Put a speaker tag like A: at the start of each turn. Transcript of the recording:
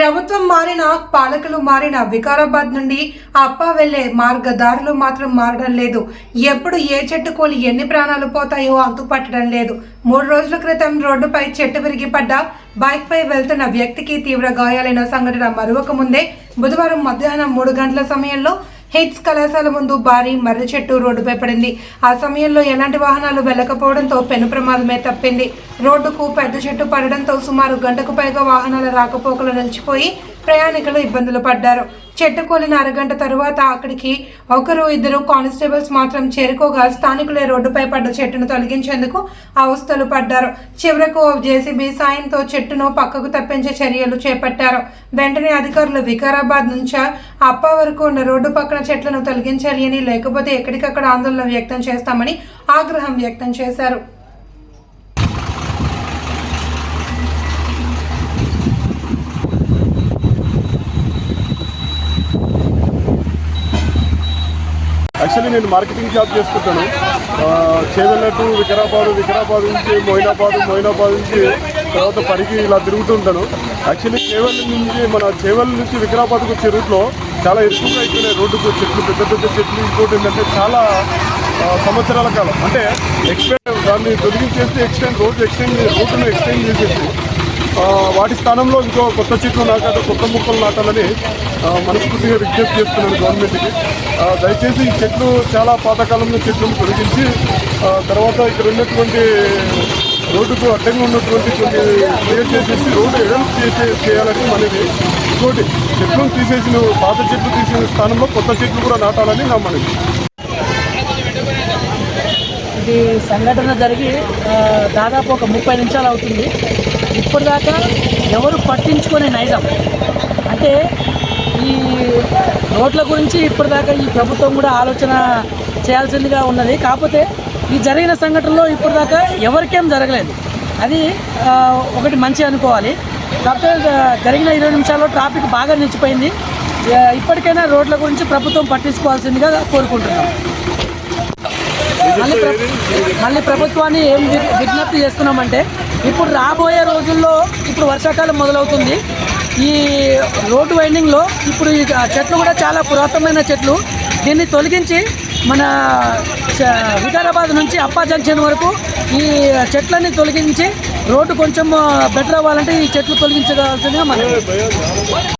A: ప్రభుత్వం మారిన పాలకులు మారిన వికారాబాద్ నుండి అప్ప వెళ్ళే మార్గదారులు మాత్రం మారడం లేదు. ఎప్పుడు ఏ చెట్టు కోలి ఎన్ని ప్రాణాలు పోతాయో అంతుపట్టడం లేదు. మూడు రోజుల క్రితం రోడ్డుపై చెట్టు విరిగి పడ్డ బైక్ పై వెళ్తున్న వ్యక్తికి తీవ్ర గాయాలైన సంఘటన మరొక ముందే బుధవారం మధ్యాహ్నం మూడు గంటల సమయంలో హెయిట్స్ కళాశాల ముందు భారీ మర్రి చెట్టు రోడ్డుపై పడింది. ఆ సమయంలో ఎలాంటి వాహనాలు వెళ్ళకపోవడంతో పెను ప్రమాదమే తప్పింది. రోడ్డుకు పెద్ద చెట్టు పడడంతో సుమారు గంటకు పైగా వాహనాల రాకపోకలు నిలిచిపోయి ప్రయాణికులు ఇబ్బందులు పడ్డారు. చెట్టు కోలిన అరగంట తరువాత అక్కడికి ఒకరు ఇద్దరు కానిస్టేబుల్స్ మాత్రం చేరుకోగా స్థానికులే రోడ్డుపై పడ్డ చెట్టును తొలగించేందుకు అవస్థలు పడ్డారు. చివరకు జేసీబీ సాయంతో చెట్టును పక్కకు తప్పించే చర్యలు చేపట్టారు. వెంటనే అధికారులు వికారాబాద్ నుంచి అప్ప వరకు ఉన్న రోడ్డు పక్కన చెట్లను తొలగించాలి అని లేకపోతే ఎక్కడికక్కడ ఆందోళన వ్యక్తం చేస్తామని ఆగ్రహం వ్యక్తం చేశారు.
B: యాక్చువల్లీ నేను మార్కెటింగ్ జాబ్ చేసుకుంటాను. ఆ, టు వికారాబాద్ వికారాబాద్ నుంచి మొయినాబాద్ మొయినాబాద్ నుంచి తర్వాత పనికి ఇలా తిరుగుతుంటాను యాక్చువల్లీ చేవల్ నుంచి మన చేవల్ నుంచి వికారాబాద్కి వచ్చే రూట్లో చాలా ఎక్కువగా అయిపోయినాయి రోడ్డుకు చెట్లు పెద్ద పెద్ద చెట్లు ఇంకోటి ఏంటంటే చాలా సంవత్సరాల కాలం. అంటే ఎక్స్టెండ్ దాన్ని తొలగించేసి ఎక్స్టెండ్ రోడ్డు ఎక్స్టెండ్ రూట్ను ఎక్స్టెండ్ చేసేసి వాటి స్థానంలో ఇంకో కొత్త చెట్లు నాటాలి కొత్త మొక్కలు నాటాలని మనస్ఫూర్తిగా విజ్ఞప్తి చేస్తున్నాను గవర్నమెంట్కి. దయచేసి ఈ చెట్లు చాలా పాతకాలంలో చెట్లను తొలగించి తర్వాత ఇక్కడ ఉన్నటువంటి రోడ్డుకు అడ్డంగా ఉన్నటువంటి కొన్ని క్లియర్ చేసేసి రోడ్డు ఎడల్పు చేసే చేయాలని మనది ఇంకోటి చెట్లను తీసేసిన పాత చెట్లు తీసిన స్థానంలో కొత్త చెట్లు కూడా నాటాలని నా మనవి.
C: ఇది సంఘటన జరిగి దాదాపు ఒక ముప్పై నిమిషాలు అవుతుంది. ఇప్పటిదాకా ఎవరు పట్టించుకునే నైజం. అంటే ఈ రోడ్ల గురించి ఇప్పటిదాకా ఈ ప్రభుత్వం కూడా ఆలోచన చేయాల్సిందిగా ఉన్నది. కాకపోతే ఈ జరిగిన సంఘటనలో ఇప్పటిదాకా ఎవరికేం జరగలేదు. అది ఒకటి మంచి అనుకోవాలి. కాకపోతే జరిగిన ఇరవై నిమిషాల్లో ట్రాఫిక్ బాగా నిలిచిపోయింది. ఇప్పటికైనా రోడ్ల గురించి ప్రభుత్వం పట్టించుకోవాల్సిందిగా కోరుకుంటున్నాం. మళ్ళీ మళ్ళీ ప్రభుత్వాన్ని ఏం విజ్ఞప్తి చేస్తున్నామంటే ఇప్పుడు రాబోయే రోజుల్లో ఇప్పుడు వర్షాకాలం మొదలవుతుంది. ఈ రోడ్డు వైండింగ్లో ఇప్పుడు ఈ చెట్లు కూడా చాలా పురాతనమైన చెట్లు. దీన్ని తొలగించి మన వికారాబాద్ నుంచి అప్పా జంక్షన్ వరకు ఈ చెట్లన్నీ తొలగించి రోడ్డు కొంచెం బెటర్ అవ్వాలంటే ఈ చెట్లు తొలగించవలసిందిగా మనం.